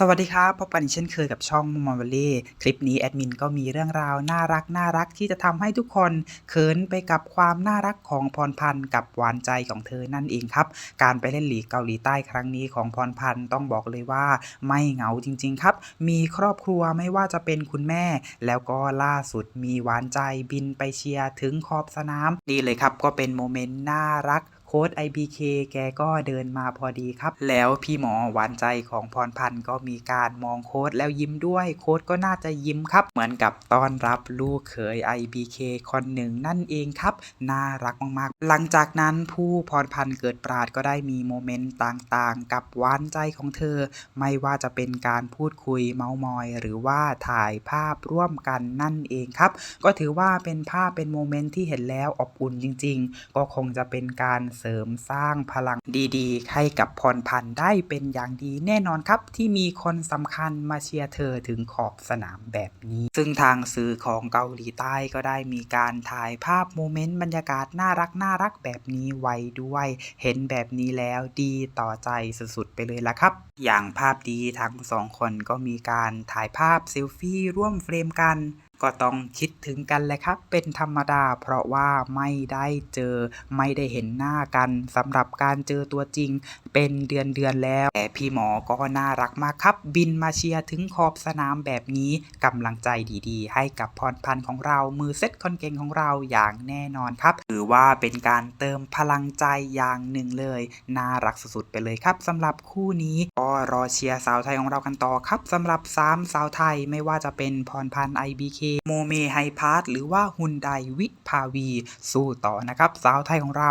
สวัสดีครับพบกันอีกเช่นเคยกับช่องมอมเล่คลิปนี้แอดมินก็มีเรื่องราวน่ารักน่ารักที่จะทำให้ทุกคนเขินไปกับความน่ารักของพรพันธ์กับหวานใจของเธอนั่นเองครับ การไปเล่นหลีกเกาหลีใต้ครั้งนี้ของพรพันธ์ต้องบอกเลยว่าไม่เหงาจริง ๆ ครับ มีครอบครัวไม่ว่าจะเป็นคุณแม่ แล้วก็ล่าสุดมีหวานใจบินไปเชียร์ถึงขอบสนามนี่เลยครับก็เป็นโมเมนต์น่ารัก ค้ด IBK แกก็เดินมาพอดีครับ แล้วพี่หมอหวานใจของพรพันธ์ก็มีการมองโค้ดแล้วยิ้มด้วยโค้ดก็น่าจะยิ้มครับ เหมือนกับต้อนรับลูกเขย IBK คนหนึ่งนั่นเองครับ น่ารักมากๆ หลังจากนั้นผู้พรพันธ์เกิดปราดก็ได้มีโมเมนต์ต่างๆ กับหวานใจของเธอ ไม่ว่าจะเป็นการพูดคุยเมาส์มอย หรือว่าถ่ายภาพร่วมกันนั่นเองครับ ก็ถือว่าเป็นภาพเป็นโมเมนต์ที่เห็นแล้วอบอุ่นจริง ๆ ก็คงจะเป็นการเสริมสร้างพลังดีๆ ให้กับพรพันธ์ได้เป็นอย่างดีแน่นอนครับ ที่มีคนสำคัญมาเชียร์เธอถึงขอบสนามแบบนี้ ซึ่งทางสื่อของเกาหลีใต้ก็ได้มีการถ่ายภาพโมเมนต์บรรยากาศน่ารักน่ารักแบบนี้ไว้ด้วย เห็นแบบนี้แล้วดีต่อใจสุดๆไปเลยละครับ อย่างภาพดีทั้งสองคนก็มีการถ่ายภาพเซลฟี่ร่วมเฟรมกัน ก็ต้องคิดถึงกันแหละครับ เป็นธรรมดา เพราะว่าไม่ได้เจอ ไม่ได้เห็นหน้ากันสำหรับการเจอตัวจริง เป็นเดือนเดือนแล้ว แต่พี่หมอก็น่ารักมากครับ บินมาเชียร์ถึงขอบสนามแบบนี้กำลังใจดีๆ ให้กับพรพันธ์ของเรามือเซตคนเก่งของเราอย่างแน่นอนครับถือว่าเป็นการเติมพลังใจอย่างหนึ่งเลย น่ารักสุดๆไปเลยครับสำหรับคู่นี้ก็รอเชียร์สาวไทยของเรากันต่อครับสำหรับสามสาวไทยไม่ว่าจะเป็นพรพันธ์ IBK โมเมไฮพาร์ทหรือว่าฮุนไดวิภาวีสู้ต่อนะครับ สาวไทยของเรา